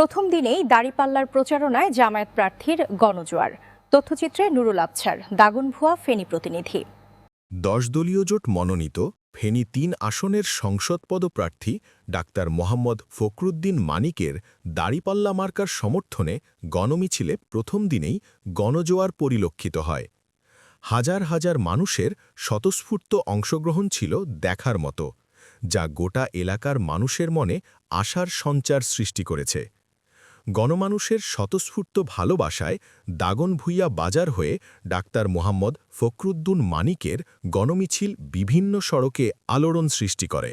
প্রথম দিনেই দাড়িপাল্লার প্রচারণায় জামায়াত প্রার্থীর গণজোয়ার। তথ্যচিত্রে নুরুল আবছার দাগনভুয়া ফেনী প্রতিনিধি। দশ দলীয় জোট মনোনীত, ফেনী তিন আসনের সংসদ পদপ্রার্থী ডাক্তার মোহাম্মদ ফখরুদ্দিন মানিকের দাড়িপাল্লা মার্কার সমর্থনে গণমিছিলে প্রথম দিনেই গণজোয়ার পরিলক্ষিত হয়। হাজার হাজার মানুষের স্বতঃস্ফূর্ত অংশগ্রহণ ছিল দেখার মতো, যা গোটা এলাকার মানুষের মনে আশার সঞ্চার সৃষ্টি করেছে। গণমানুষের স্বতঃস্ফূর্ত ভালোবাসায় দাগনভূইয়া বাজার হয়ে ডাক্তার মোহাম্মদ ফখরুদ্দুন মানিকের গণমিছিল বিভিন্ন সড়কে আলোড়ন সৃষ্টি করে।